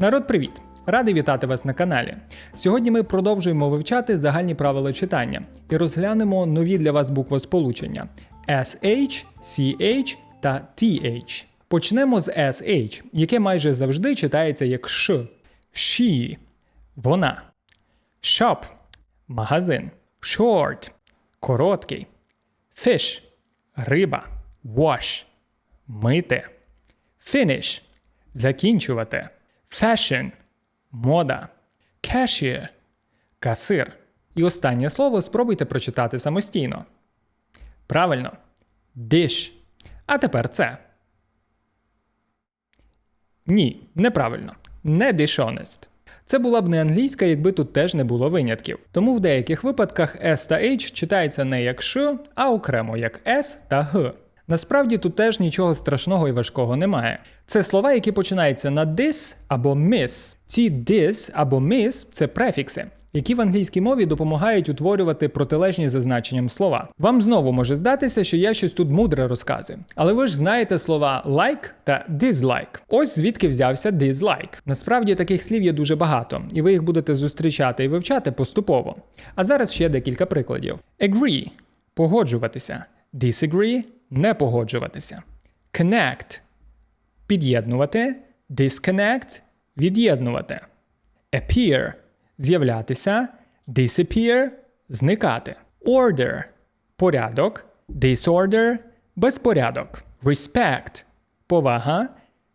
Народ, привіт! Радий вітати вас на каналі. Сьогодні ми продовжуємо вивчати загальні правила читання і розглянемо нові для вас буквосполучення SH, CH та TH. Почнемо з SH, яке майже завжди читається як Ш. She – вона. Shop – магазин. Short – короткий. Fish – риба. Wash – мити. Finish – закінчувати. Fashion – мода. Cashier – касир. І останнє слово спробуйте прочитати самостійно. Правильно. Dish. А тепер це. Ні, неправильно. Не dishonest. Це була б не англійська, якби тут теж не було винятків. Тому в деяких випадках S та H читається не як Ш, а окремо як S та Г. Насправді тут теж нічого страшного і важкого немає. Це слова, які починаються на this або miss. Ці this або miss – це префікси, які в англійській мові допомагають утворювати протилежні за значенням слова. Вам знову може здатися, що я щось тут мудре розказую, але ви ж знаєте слова like та dislike. Ось звідки взявся dislike. Насправді таких слів є дуже багато, і ви їх будете зустрічати і вивчати поступово. А зараз ще декілька прикладів: agree – погоджуватися, disagree – не погоджуватися, connect – під'єднувати, disconnect – від'єднувати, appear – з'являтися, disappear – зникати, order – порядок, disorder – безпорядок, respect – повага,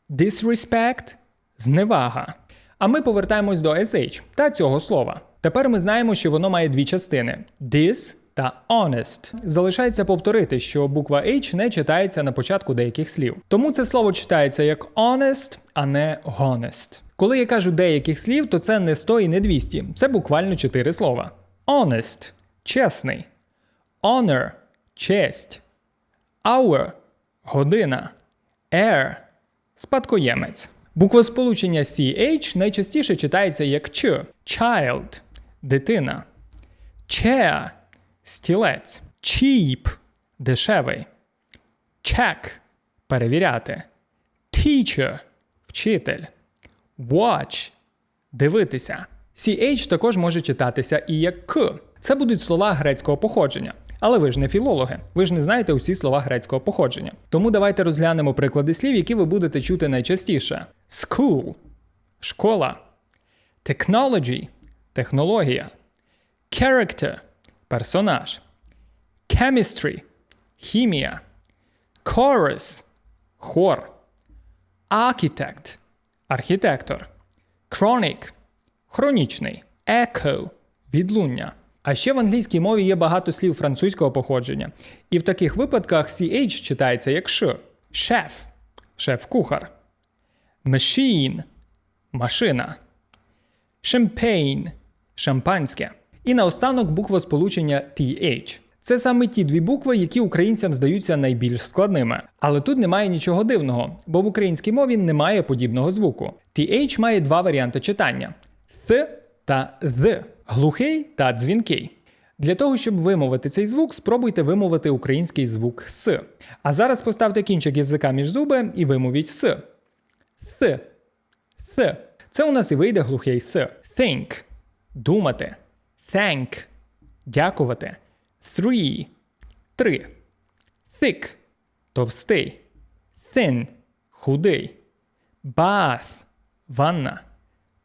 disrespect – зневага. А ми повертаємось до SH та цього слова. Тепер ми знаємо, що воно має дві частини: dis та honest. Залишається повторити, що буква H не читається на початку деяких слів. Тому це слово читається як honest, а не honest. Коли я кажу деяких слів, то це не 100 і не 200. Це буквально 4 слова. Honest чесний. Honor честь. Hour година. Heir спадкоємець. Буквосполучення CH найчастіше читається як Ч. Child дитина. Chair стілець. Cheap дешевий. Check перевіряти. Teacher вчитель. Watch дивитися. CH також може читатися і як К. Це будуть слова грецького походження. Але ви ж не філологи, ви ж не знаєте усі слова грецького походження. Тому давайте розглянемо приклади слів, які ви будете чути найчастіше: School школа, Technology технологія, Character персонаж, Chemistry хімія, Chorus хор, Architect архітектор, Chronic хронічний, Echo відлуння. А ще в англійській мові є багато слів французького походження, і в таких випадках CH читається як Ш. Шеф шеф-кухар. Machine машина. Champagne шампанське. І наостанок буква сполучення TH. Це саме ті дві букви, які українцям здаються найбільш складними. Але тут немає нічого дивного, бо в українській мові немає подібного звуку. TH має два варіанти читання: Th та «th», глухий та дзвінкий. Для того, щоб вимовити цей звук, спробуйте вимовити український звук С. А зараз поставте кінчик язика між зуби і вимовіть С. Th. Th. Це у нас і вийде глухий Th. Think думати. Thank дякувати. Three три. Thick товстий. Thin худий. Bath ванна.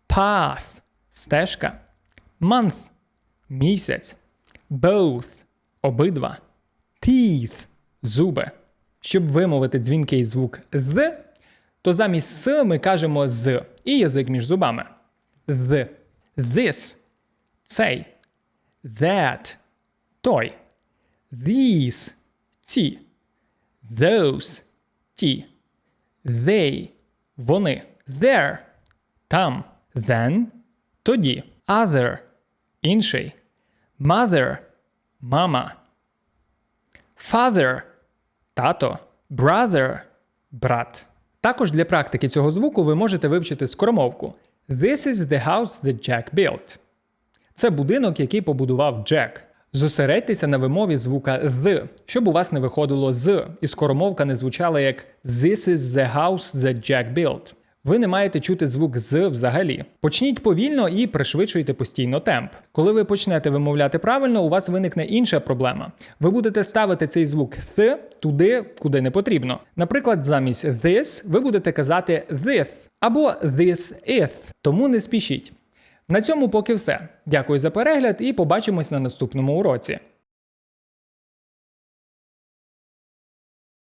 Path стежка. Month місяць. Both обидва. Teeth зуби. Щоб вимовити дзвінкий звук з, то замість с ми кажемо з і язик між зубами. The. This цей. That той. These ці. Those ті. They вони. There там. Then тоді. Other інший. Mother мама. Father тато. Brother брат. Також для практики цього звуку ви можете вивчити скоромовку. This is the house that Jack built. Це будинок, який побудував Джек. Зосередьтеся на вимові звука «the», щоб у вас не виходило з, і скоромовка не звучала як This is the house that Jack built. ви не маєте чути звук з взагалі. Почніть повільно і пришвидшуйте постійно темп. Коли ви почнете вимовляти правильно, у вас виникне інша проблема. Ви будете ставити цей звук th туди, куди не потрібно. Наприклад, замість this ви будете казати this або this is. Тому не спішіть. На цьому поки все. Дякую за перегляд і побачимось на наступному уроці.